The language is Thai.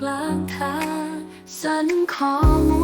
กลางทาง สันขอม